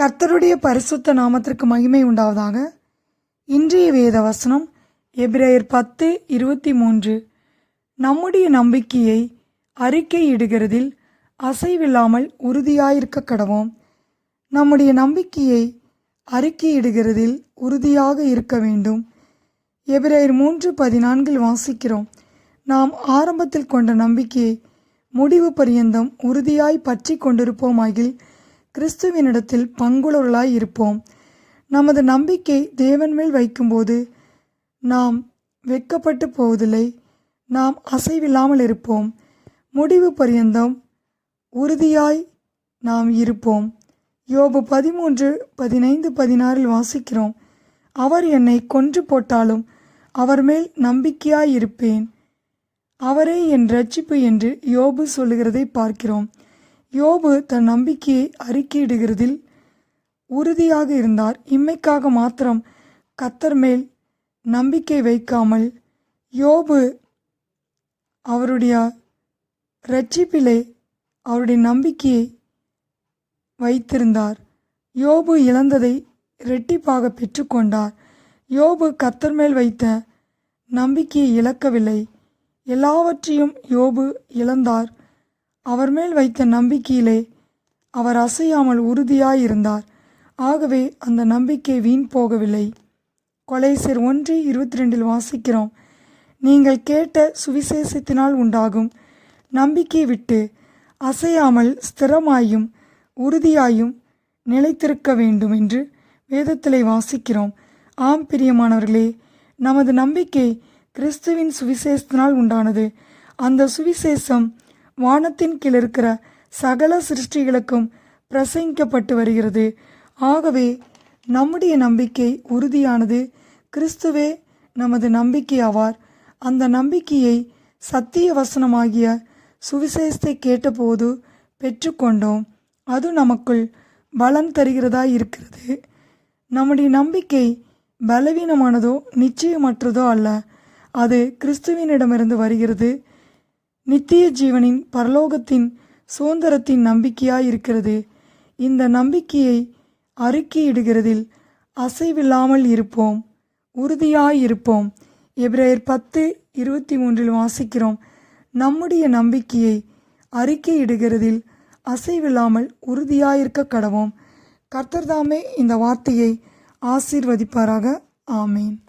கர்த்தருடைய பரிசுத்த நாமத்திற்கு மகிமை உண்டாவதாக. இன்றைய வேத வசனம் எபிரேயர் பத்து இருபத்தி மூன்று. நம்முடைய நம்பிக்கையை அறிக்கையிடுகிறதில் அசைவில்லாமல் உறுதியாயிருக்க கடவோம். நம்முடைய நம்பிக்கையை அறிக்கையிடுகிறதில் உறுதியாக இருக்க வேண்டும். எபிரேயர் மூன்று பதினான்கில் வாசிக்கிறோம். நாம் ஆரம்பத்தில் கொண்ட நம்பிக்கையை முடிவு பரியந்தம் உறுதியாய் பற்றி கொண்டிருப்போமாகில் கிறிஸ்துவினிடத்தில் பங்குள்ளவர்களாய் இருப்போம். நமது நம்பிக்கை தேவன் மேல் வைக்கும்போது நாம் வெட்கப்பட்டு போவதில்லை. நாம் அசைவில்லாமல் இருப்போம். முடிவு பரியந்தம் உறுதியாய் நாம் இருப்போம். யோபு பதிமூன்று பதினைந்து பதினாறில் வாசிக்கிறோம். அவர் என்னை கொன்று போட்டாலும் அவர் மேல் நம்பிக்கையாய் இருப்பேன். அவரே என் ரட்சிப்பு என்று யோபு சொல்லுகிறதை பார்க்கிறோம். யோபு தன் நம்பிக்கையை அறிக்கையிடுகிறதில் உறுதியாக இருந்தார். இம்மைக்காக மாத்திரம் கத்தர் மேல் நம்பிக்கை வைக்காமல் யோபு அவருடைய ரட்சிப்பிலே அவருடைய நம்பிக்கையை வைத்திருந்தார். யோபு இழந்ததை இரட்டிப்பாக பெற்றுக்கொண்டார். யோபு கத்தர் மேல் வைத்த நம்பிக்கையை இழக்கவில்லை. எல்லாவற்றையும் யோபு இழந்தார். அவர் மேல் வைத்த நம்பிக்கையிலே அவர் அசையாமல் உறுதியாயிருந்தார். ஆகவே அந்த நம்பிக்கை வீண் போகவில்லை. கொலைசர் ஒன்று இருபத்தி ரெண்டில் வாசிக்கிறோம். நீங்கள் கேட்ட சுவிசேஷத்தினால் உண்டாகும் நம்பிக்கை விட்டு அசையாமல் ஸ்திரமாயும் உறுதியாயும் நிலைத்திருக்க வேண்டும் என்று வேதத்திலே வாசிக்கிறோம். ஆம் பிரியமானவர்களே நமது நம்பிக்கை கிறிஸ்துவின் சுவிசேஷத்தினால் உண்டானது. அந்த சுவிசேஷம் வானத்தின் கீழ் இருக்கிற சகல சிருஷ்டிகளுக்கும் பிரசங்கிக்கப்பட்டு வருகிறது. ஆகவே நம்முடைய நம்பிக்கை உறுதியானது. கிறிஸ்துவே நமது நம்பிக்கை ஆவார் அந்த நம்பிக்கையை சத்திய வசனமாகிய சுவிசேஷத்தை கேட்டபோது பெற்றுக்கொண்டோம் அது நமக்குள் பலன் தருகிறதா இருக்கிறது. நம்முடைய நம்பிக்கை பலவீனமானதோ நிச்சயமற்றதோ அல்ல. அது கிறிஸ்துவினிடமிருந்து வருகிறது. நித்திய ஜீவனின் பரலோகத்தின் சுதந்திரத்தின் நம்பிக்கையாய் இருக்கிறது இந்த நம்பிக்கையை அறிக்கையிடுகிறதில் அசைவில்லாமல் இருப்போம். உறுதியாய் இருப்போம் எபிரேயர் பத்து இருபத்தி மூன்றில் வாசிக்கிறோம். நம்முடைய நம்பிக்கையை அறிக்கையிடுகிறதில் அசைவில்லாமல் உறுதியாயிருக்க கடவோம். கர்த்தர்தாமே இந்த வார்த்தையை ஆசீர்வதிப்பாராக. ஆமேன்.